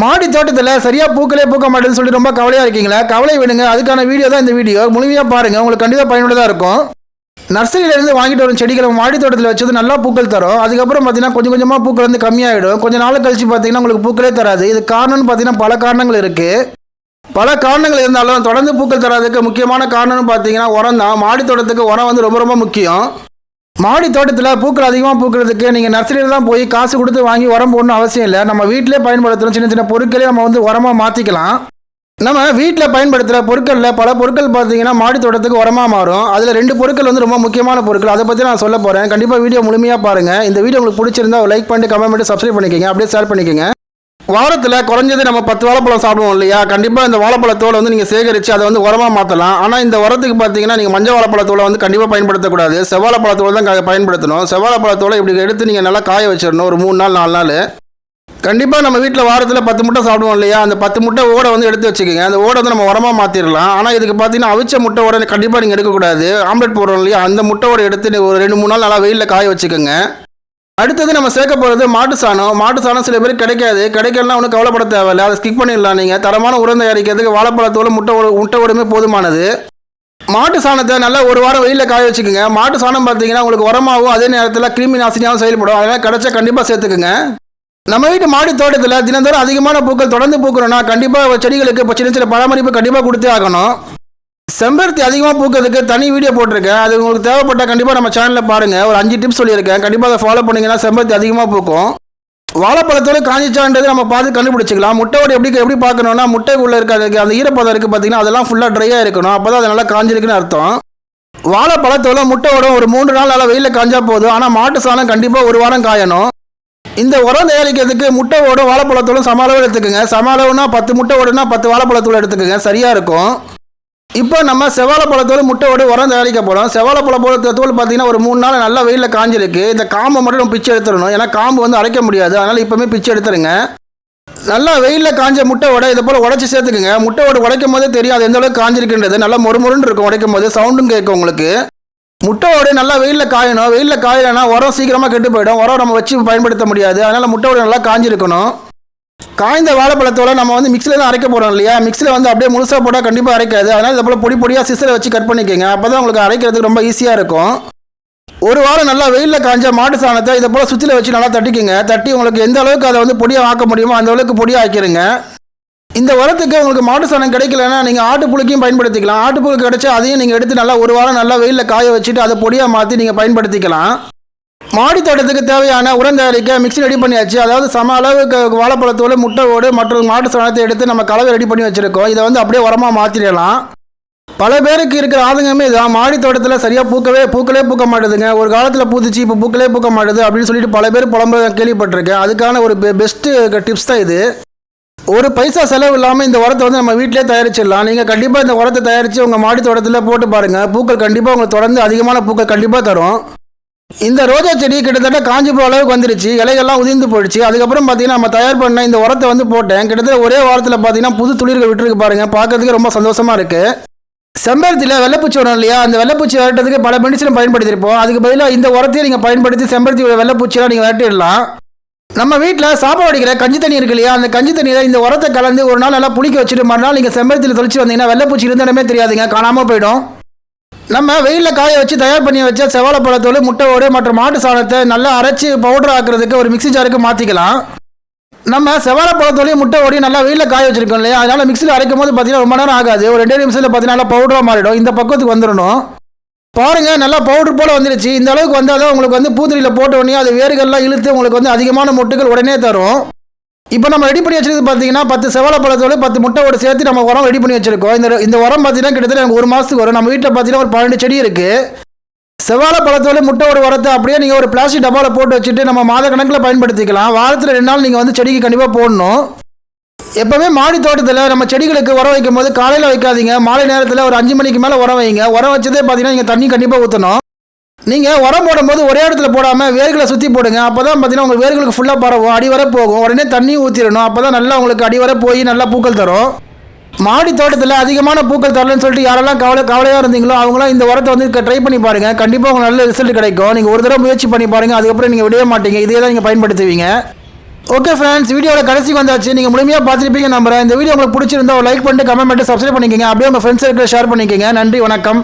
மாடி தோட்டத்தில் சரியாக பூக்களே பூக்க மாட்டேன்னு சொல்லி ரொம்ப கவலையாக இருக்கீங்களா? கவலை விடுங்க. அதுக்கான வீடியோ தான் இந்த வீடியோ முழுமையாக பாருங்கள் உங்களுக்கு கண்டிப்பாக பயனுள்ளதாக இருக்கும். நர்சரியிலேருந்து வாங்கிட்டு வரும் செடிகளை மாடி தோட்டத்தில் வச்சது நல்லா பூக்கள் தரும். அதுக்கப்புறம் பார்த்தீங்கன்னா கொஞ்சம் கொஞ்சமாக பூக்கள் வந்து கம்மியாகிடும் கொஞ்சம் நாள் கழிச்சு பார்த்தீங்கன்னா உங்களுக்கு பூக்களே தராது. இது காரணம்னு பார்த்தீங்கன்னா பல காரணங்கள் இருக்குது பல காரணங்கள் இருந்தாலும் தொடர்ந்து பூக்கள் தராதுக்கு முக்கியமான காரணம்னு பார்த்தீங்கன்னா உரம் தான். மாடி தோட்டத்துக்கு உரம் வந்து ரொம்ப ரொம்ப முக்கியம். மாடி தோட்டத்தில் பூக்கள் அதிகமாக பூக்கிறதுக்கு நீங்கள் நர்சரியில் தான் போய் காசு கொடுத்து வாங்கி உரம் போடணும் அவசியம் இல்லை. நம்ம வீட்டிலே பயன்படுத்துகிற சின்ன சின்ன பொருட்களே நம்ம வந்து உரமாக மாற்றிக்கலாம் நம்ம வீட்டில் பயன்படுத்துகிற பொருட்களில் பல பொருட்கள் பார்த்தீங்கன்னா மாடி தோட்டத்துக்கு உரமாக மாறும். அதில் ரெண்டு பொருட்கள் வந்து ரொம்ப முக்கியமான பொருட்கள். அதை பற்றி நான் சொல்ல போகிறேன் கண்டிப்பாக வீடியோ முழுமையாக பாருங்கள் இந்த வீடியோ உங்களுக்கு பிடிச்சிருந்தா லைக் பண்ணிட்டு கமெண்ட் பண்ணி சப்ஸ்கிரைப் பண்ணிக்கோங்க. அப்படியே ஷேர் பண்ணிக்கோங்க. வாரத்தில் குறைஞ்சது நம்ம பத்து வாழைப்பழம் சாப்பிடுவோம் இல்லையா? கண்டிப்பாக இந்த வாழைப்பழத்தோடு வந்து நீங்கள் சேகரித்து அதை வந்து உரமாக மாற்றலாம் ஆனால் இந்த உரத்துக்கு பார்த்தீங்கன்னா நீங்கள் மஞ்சள் வாழைப்பழத்தோட வந்து கண்டிப்பாக பயன்படுத்தக்கூடாது. செவ்வாழைப்பழத்தோடு தான் பயன்படுத்தணும். செவ்வாழைப்பழத்தோடு இப்படி எடுத்து நீங்கள் நல்லா காய வச்சிடணும். ஒரு மூணு நாள் நாலு நாள். கண்டிப்பாக நம்ம வீட்டில் வாரத்தில் பத்து முட்டை சாப்பிடுவோம் இல்லையா? அந்த பத்து முட்டை ஓடை வந்து எடுத்து வச்சுக்கோங்க. அந்த ஓடை வந்து நம்ம உரமாக மாற்றிடலாம் ஆனால் இதுக்கு பார்த்தீங்கன்னா அவிச்ச முட்டை ஓட கண்டிப்பாக நீங்கள் எடுக்கக்கூடாது. ஆம்லெட் போடுறோம் இல்லையா? அந்த முட்டை ஓட எடுத்து ஒரு ரெண்டு மூணு நாள் நல்லா வெயிலில் காய வச்சுக்கோங்க. அடுத்தது நம்ம சேர்க்க போகிறது மாட்டு சாணம். மாட்டு சாணம் சில பேருக்கு கிடைக்காது. கிடைக்கலனா ஒன்றும் கவலைப்பட தேவையில்ல. அதை ஸ்கிப் பண்ணிடலாம் நீங்கள் தரமான உரம் தயாரிக்கிறதுக்கு வாழைப்பழத்தோடு முட்டை ஓடு முட்டை ஓடுமே போதுமானது. மாட்டு சாணத்தை நல்லா ஒரு வாரம் வெயிலில் காய வச்சுக்கோங்க. மாட்டு சாணம் பார்த்தீங்கன்னா உங்களுக்கு உரமாகவும் அதே நேரத்தில் கிருமி நாசினியாகவும் செயல்படும். அதனால் கிடைச்சா கண்டிப்பாக சேர்த்துக்குங்க. நம்ம வீட்டு மாடி தோட்டத்தில் தினந்தோறும் அதிகமான பூக்கள் தொடர்ந்து பூக்கிறோன்னா கண்டிப்பாக செடிகளுக்கு இப்போ சின்ன சின்ன பராமரிப்பு கண்டிப்பாக கொடுத்தே ஆகணும். செம்பருத்தி அதிகமாக பூக்கிறதுக்கு தனி வீடியோ போட்டிருக்கேன். அது உங்களுக்கு தேவைப்பட்டால் கண்டிப்பாக நம்ம சேனலில் பாருங்கள் ஒரு அஞ்சு டிப்ஸ் சொல்லியிருக்கேன். கண்டிப்பாக அதை ஃபாலோ பண்ணிங்கன்னா செம்பருத்தி அதிகமாக பூக்கும். வாழைப்பழத்தோட காஞ்சிச்சான்றது நம்ம பார்த்து கண்டுபிடிச்சிக்கலாம். முட்டையோட எப்படி எப்படி பார்க்கணும்னா முட்டைக்குள்ளே இருக்க அந்த- அந்த ஈரப்பதம் இருக்குது பார்த்தீங்கன்னா அதெல்லாம் ஃபுல்லாக ட்ரையாக இருக்கணும். அப்போ தான் அது நல்லா காஞ்சிருக்குன்னு அர்த்தம். வாழைப்பழத்தோட முட்டையோட ஒரு மூன்று நாள் நல்லா வெயிலில் காஞ்சா போதும். ஆனால் மாட்டு சாணம் கண்டிப்பாக ஒரு வாரம் காயணும். இந்த உரம் தயாரிக்கிறதுக்கு முட்டை ஓடும் வாழைப்பழத்தோடும் சம அளவு எடுத்துக்கோங்க. சம அளவுனா பத்து முட்டை ஓடுனா பத்து வாழைப்பழத்தோடு எடுத்துக்கோங்க. சரியாக இருக்கும். இப்போ நம்ம செவ்வாழைப்பழத்தோடு முட்டை உரம் தயாரிக்க போகிறோம் செவ்வாழைப்பழத்தோட தோல் பார்த்தீங்கன்னா ஒரு மூணு நாள் நல்லா வெயிலில் காஞ்சிருக்கு. இந்த காம்பை மட்டும் நம்ம பிச்சு எடுத்துடணும். ஏன்னா காம்பு வந்து அரைக்க முடியாது. அதனால் இப்போவுமே பிச்சு எடுத்துருங்க. நல்லா வெயிலில் காஞ்ச முட்டை உடை இதை போல் உடச்சி சேர்த்துக்குங்க. முட்டை ஓடு உடைக்கும் போதே தெரியாது எந்த அளவுக்கு காஞ்சிருக்குன்றது. நல்லா மொறுமொருன்னு இருக்கும் உடைக்கும் போது சவுண்டும் கேட்கும் உங்களுக்கு. முட்டையோடு நல்லா வெயிலில் காயணும். வெயிலில் காயலைன்னா உரம் சீக்கிரமாக கெட்டு போயிடும். உரம் நம்ம வச்சு பயன்படுத்த முடியாது. அதனால் முட்டையோடு நல்லா காஞ்சிருக்கணும். காய்ந்த வாழைப்பழத்தோட நம்ம வந்து மிக்சியில் தான் அரைக்க போகிறோம் இல்லையா? மிக்சியில் வந்து அப்படியே முழுசாக போட்டால் கண்டிப்பாக அரைக்காது. அதனால் இதை போல் பொடி பொடியாக சிசரை வச்சு கட் பண்ணிக்கோங்க. அப்போ தான் உங்களுக்கு அரைக்கிறதுக்கு ரொம்ப ஈஸியாக இருக்கும். ஒரு வாரம் நல்லா வெயிலில் காய்ஞ்ச மாட்டு சாணத்தை இதை போல் சுற்றில வச்சு நல்லா தட்டிக்குங்க. தட்டி உங்களுக்கு எந்த அளவுக்கு அதை வந்து பொடியாக ஆக்க முடியுமோ அந்த அளவுக்கு பொடியாக ஆக்கிருங்க. இந்த உரத்துக்கு உங்களுக்கு மாட்டு சாணம் கிடைக்கலன்னா நீங்கள் ஆட்டுப்புழுக்கையும் பயன்படுத்திக்கலாம். ஆட்டுப்புழு கிடைச்சா அதையும் நீங்கள் எடுத்து நல்லா ஒரு வாரம் நல்லா வெயிலில் காய வச்சுட்டு அதை பொடியாக மாற்றி நீங்கள் பயன்படுத்திக்கலாம். மாடி தோட்டத்துக்கு தேவையான உரம் தயாரிக்க மிக்ஸி ரெடி பண்ணியாச்சு. அதாவது சம அளவுக்கு வாழைப்பழத்தோடு முட்டை ஓடு மற்றும் மாட்டு சாணத்தை எடுத்து நம்ம கலவை ரெடி பண்ணி வச்சுருக்கோம். இதை வந்து அப்படியே உரமாக மாற்றிடலாம் பல பேருக்கு இருக்கிற ஆதங்கமே இதுதான். மாடி தோட்டத்தில் சரியாக பூக்கவே பூக்களே பூக்க மாட்டேதுங்க. ஒரு காலத்தில் பூத்துச்சு இப்போ பூக்களே பூக்க மாட்டுது அப்படின்னு சொல்லிட்டு பல பேர் புலம்ப கேள்விப்பட்டிருக்கேன். அதுக்கான ஒரு பெஸ்ட்டு டிப்ஸ் தான் இது. ஒரு பைசா செலவு இல்லாமல் இந்த உரத்தை வந்து நம்ம வீட்டிலே தயாரிச்சிடலாம். நீங்கள் கண்டிப்பாக இந்த உரத்தை தயாரித்து உங்கள் மாடி தோட்டத்தில் போட்டு பாருங்கள் பூக்கள் கண்டிப்பாக உங்களுக்கு தொடர்ந்து அதிகமான பூக்கள் கண்டிப்பாக தரும். இந்த ரோஜா செடி கிட்டத்தட்ட காஞ்சி போகிற அளவுக்கு வந்துருச்சு. இலைகள்லாம் உதிர்ந்து போயிடுச்சு. அதுக்கப்புறம் பார்த்தீங்கன்னா நம்ம தயார் பண்ண இந்த உரத்தை வந்து போட்டேன். கிட்டத்தட்ட ஒரே வாரத்தில் பார்த்தீங்கன்னா புது துளிர்கள் விட்டுருக்கு பாருங்கள் பார்க்கறதுக்கு ரொம்ப சந்தோஷமாக இருக்குது செம்பருத்தியில் வெள்ளைப்பூச்சி வரும் இல்லையா? அந்த வெள்ளைப்பூச்சி விரட்டுறதுக்கு பல மெடிசன் பயன்படுத்தியிருப்போம். அதுக்கு பதிலாக இந்த உரத்தையே நீங்கள் பயன்படுத்தி செம்பருத்தியோட வெள்ளைப்பூச்சியெல்லாம் நீங்கள் விரட்டிடலாம் நம்ம வீட்டில் சாப்பாடு அடிக்கிற கஞ்சி தண்ணி இருக்கு இல்லையா? அந்த கஞ்சி தண்ணியில் இந்த உரத்தை கலந்து ஒரு நாள் நல்லா புளிக்க வச்சுட்டு மறுநாள் நீங்கள் செம்பருத்தியில் தொளிச்சு வந்தீங்கன்னா வெள்ளைப்பூச்சி இருந்த இடமே தெரியாதுங்க. காணாமல் போயிடும். நம்ம வெயிலில் காய வச்சு தயார் பண்ணி வச்ச செவ்வாழைப்பழத்தோடு முட்டையோடு மற்றும் மாட்டு சாணத்தை நல்லா அரைச்சி பவுடர் ஆக்குறதுக்கு ஒரு மிக்ஸி ஜாருக்கு மாற்றிக்கலாம் நம்ம செவ்வாழைப்பழத்தோடையும் முட்டை ஓடி நல்லா வெயிலில் காய வச்சிருக்கோம் இல்லையா? அதனால் மிக்சியில் அரைக்கும் போது பார்த்தீங்கன்னா ரொம்ப நேரம் ஆகாது. ஒரு ரெண்டே நிமிஷத்தில் பார்த்தீங்கன்னா நல்லா பவுடராக மாறிடும். இந்த பக்கத்துக்கு வந்துடணும் பாருங்கள் நல்லா பவுடர் போல் வந்துருச்சு. இந்த அளவுக்கு வந்தால் தான் உங்களுக்கு வந்து பூத்திரியில் போட்ட உடனே அது வேர்கள்லாம் இழுத்து உங்களுக்கு வந்து அதிகமான மொட்டுகள் உடனே தரும். இப்போ நம்ம ரெடி பண்ணி வச்சிருக்கிறது பார்த்தீங்கன்னா பத்து செவ்வாழைப்பழத்தோடு பத்து முட்டையோடு சேர்த்து நம்ம உரம் ரெடி பண்ணி வச்சிருக்கோம். இந்த இந்த உரம் பார்த்தீங்கன்னா கிட்டத்தட்ட எனக்கு ஒரு மாதத்துக்கு வரும். நம்ம வீட்டில் பார்த்தீங்கன்னா ஒரு பன்னெண்டு செடி இருக்குது செவ்வாழைப்பழத்தோட முட்டையோட உரத்தை அப்படியே நீங்கள் ஒரு பிளாஸ்டிக் டப்பாவில் போட்டு வச்சுட்டு நம்ம மாத கணக்கில் பயன்படுத்திக்கலாம். வாரத்தில் ரெண்டு நாள் நீங்கள் வந்து செடிக்கு கண்டிப்பாக போடணும். எப்பவுமே மாடி தோட்டத்தில் நம்ம செடிகளுக்கு உரம் வைக்கும் போது காலையில் வைக்காதீங்க. மாலை நேரத்தில் ஒரு அஞ்சு மணிக்கு மேலே உரம் வைங்க. உரம் வச்சதே பார்த்தீங்கன்னா நீங்கள் தண்ணி கண்டிப்பாக ஊற்றணும் நீங்கள் உரம் போடும்போது ஒரே இடத்துல போடாமல் வேர்களை சுற்றி போடுங்க. அப்போ தான் பார்த்தீங்கன்னா உங்கள் வேர்களுக்கு ஃபுல்லாக பரவும். அடி வரை போகும். உடனே தண்ணி ஊற்றிடணும் அப்போ தான் நல்லா உங்களுக்கு அடி வரை போய் நல்லா பூக்கள் தரும். மாடி தோட்டத்தில் அதிகமான பூக்கள் தரலன்னு சொல்லிட்டு யாரெல்லாம் கவலை கவலையாக இருந்தீங்களோ அவங்களாம் இந்த உரத்தை வந்து ட்ரை பண்ணி பாருங்கள் கண்டிப்பாக உங்களுக்கு நல்ல ரிசல்ட் கிடைக்கும். நீங்கள் ஒரு தடவை முயற்சி பண்ணி பாருங்கள் அதுக்கப்புறம் நீங்கள் விடவே மாட்டீங்க. இதே தான் நீங்கள் பயன்படுத்துவீங்க. ஓகே ஃப்ரெண்ட்ஸ் வீடியோவில் கடைசிக்கு வந்தாச்சு. நீங்கள் முழுமையாக பார்த்துருப்பீங்க நம்புறேன். இந்த வீடியோ உங்களுக்கு பிடிச்சிருந்தா லைக் பண்ணிட்டு கமெண்ட் பண்ணிட்டு சப்ஸ்கிரைப் பண்ணிக்கங்க. அப்படியே உங்கள் ஃப்ரெண்ட்ஸ் ஷேர் பண்ணிக்கங்க. நன்றி. வணக்கம்.